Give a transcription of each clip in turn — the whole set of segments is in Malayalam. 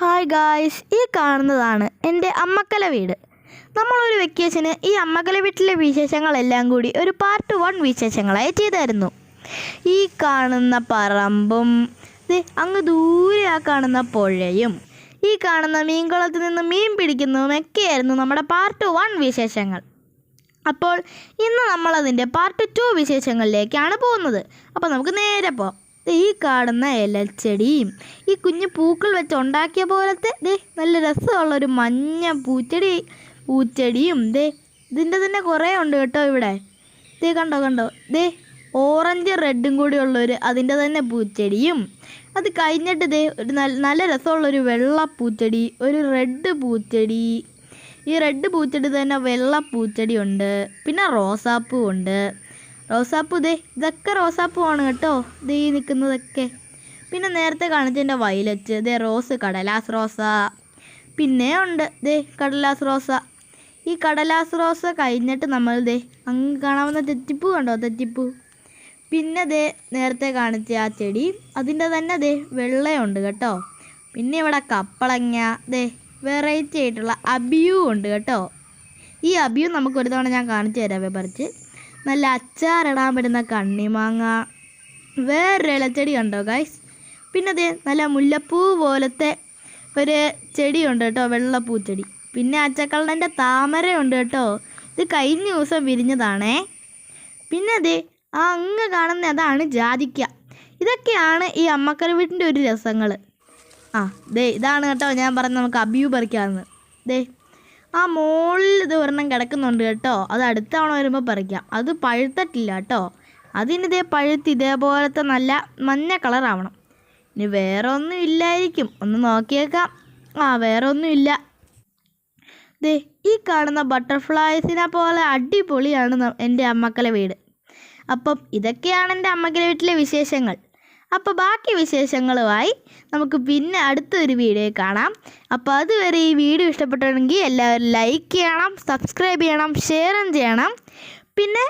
ഹായ് ഗായ്സ് ഈ കാണുന്നതാണ് എന്റെ അമ്മക്കല വീട്. നമ്മളൊരു വെക്കേഷന് ഈ അമ്മക്കല വീട്ടിലെ വിശേഷങ്ങളെല്ലാം കൂടി ഒരു പാർട്ട് വൺ വിശേഷങ്ങളായി ചെയ്തായിരുന്നു. ഈ കാണുന്ന പറമ്പും അങ്ങ് ദൂരെ ആ കാണുന്ന പുഴയും ഈ കാണുന്ന മീൻകുളത്തിൽ നിന്ന് മീൻ പിടിക്കുന്നതും ഒക്കെയായിരുന്നു നമ്മുടെ പാർട്ട് വൺ വിശേഷങ്ങൾ. അപ്പോൾ ഇന്ന് നമ്മളതിന്റെ പാർട്ട് ടു വിശേഷങ്ങളിലേക്കാണ് പോകുന്നത്. അപ്പോൾ നമുക്ക് നേരെ പോകാം. ഈ കാണുന്ന ഇലച്ചെടിയും ഈ കുഞ്ഞു പൂക്കൾ വെച്ച് ഉണ്ടാക്കിയ പോലത്തെ ദേ നല്ല രസമുള്ള ഒരു മഞ്ഞ പൂച്ചെടി പൂച്ചെടിയും ദേ ഇതിന്റെ തന്നെ കുറേ ഉണ്ട് കേട്ടോ ഇവിടെ. ദേ കണ്ടോ കണ്ടോ ദേ ഓറഞ്ച് റെഡും കൂടി ഉള്ളൊരു അതിന്റെ തന്നെ പൂച്ചെടിയും. അത് കഴിഞ്ഞിട്ട് ദേ ഒരു നല്ല നല്ല രസമുള്ളൊരു വെള്ള പൂച്ചെടി ഒരു റെഡ് പൂച്ചെടി. ഈ റെഡ് പൂച്ചെടി തന്നെ വെള്ള പൂച്ചെടി ഉണ്ട് പിന്നെ റോസാപ്പൂ ഉണ്ട്. റോസാപ്പൂ ദേ ഇതൊക്കെ റോസാപ്പൂ ആണ് കേട്ടോ. ദേ ഈ നിൽക്കുന്നതൊക്കെ പിന്നെ നേരത്തെ കാണിച്ചതിന്റെ വയലറ്റ് ദേ റോസ് കടലാസ് റോസ. പിന്നെ ഉണ്ട് ദേ കടലാസ് റോസ. ഈ കടലാസ് റോസ കഴിഞ്ഞിട്ട് നമ്മൾ ദേ അങ്ങ് കാണാവുന്ന തെറ്റിപ്പൂ കണ്ടോ തെറ്റിപ്പൂ? പിന്നെ ദേ നേരത്തെ കാണിച്ച ആ ചെടി അതിന്റെ തന്നെ ദേ വെള്ളയുണ്ട് കേട്ടോ. പിന്നെ ഇവിടെ കപ്പളങ്ങ ദേ വെറൈറ്റി ആയിട്ടുള്ള അബിയു ഉണ്ട് കേട്ടോ. ഈ അബിയു നമുക്ക് ഒരു തവണ ഞാൻ കാണിച്ചു തരാവേ പറിച്ച് നല്ല അച്ചാറിടാൻ പറ്റുന്ന കണ്ണിമാങ്ങ. വേറൊരു ഇലച്ചെടി കണ്ടോ ഗൈസ് പിന്നെ അതേ നല്ല മുല്ലപ്പൂ പോലത്തെ ഒരു ചെടിയുണ്ട് കേട്ടോ വെള്ളപ്പൂച്ചെടി. പിന്നെ അച്ചക്കള്ളന്റെ താമരയുണ്ട് കേട്ടോ. ഇത് കഴിഞ്ഞ ദിവസം വിരിഞ്ഞതാണേ. പിന്നെ അത് ആ അങ്ങ് കാണുന്ന അതാണ് ജാതിക്ക. ഇതൊക്കെയാണ് ഈ അമ്മക്കര വീട്ടിന്റെ ഒരു രസങ്ങൾ ആ ദേ ഇതാണ് കേട്ടോ ഞാൻ പറഞ്ഞ നമുക്ക് അബ്യൂ പറിക്കാമെന്ന് ദേ ആ മുകളിൽ ഇത് ഒരെണ്ണം കിടക്കുന്നുണ്ട് കേട്ടോ. അത് അടുത്ത തവണ വരുമ്പോൾ പറിക്കാം. അത് പഴുത്തട്ടില്ല കേട്ടോ. അതിന് ഇതേ പഴുത്ത് ഇതേപോലത്തെ നല്ല മഞ്ഞ കളറാവണം ഇനി വേറെ ഒന്നും ഇല്ലായിരിക്കും. ഒന്ന് നോക്കിയേക്കാം. ആ വേറെ ഒന്നും ഇല്ല. ദേ ഈ കാണുന്ന ബട്ടർഫ്ലൈസിനെ പോലെ അടിപൊളിയാണ് എന്റെ അമ്മക്കലെ വീട്. അപ്പം ഇതൊക്കെയാണ് എന്റെ അമ്മക്കലെ വീട്ടിലെ വിശേഷങ്ങൾ. അപ്പോൾ ബാക്കി വിശേഷങ്ങളുമായി നമുക്ക് പിന്നെ അടുത്തൊരു വീഡിയോ കാണാം. അപ്പോൾ അതുവരെ ഈ വീഡിയോ ഇഷ്ടപ്പെട്ടിട്ടുണ്ടെങ്കിൽ എല്ലാവരും ലൈക്ക് ചെയ്യണം സബ്സ്ക്രൈബ് ചെയ്യണം ഷെയറും ചെയ്യണം. പിന്നെ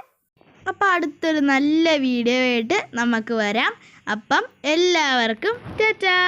അപ്പോൾ അടുത്തൊരു നല്ല വീഡിയോ ആയിട്ട് നമുക്ക് വരാം. അപ്പം എല്ലാവർക്കും ടാറ്റാ!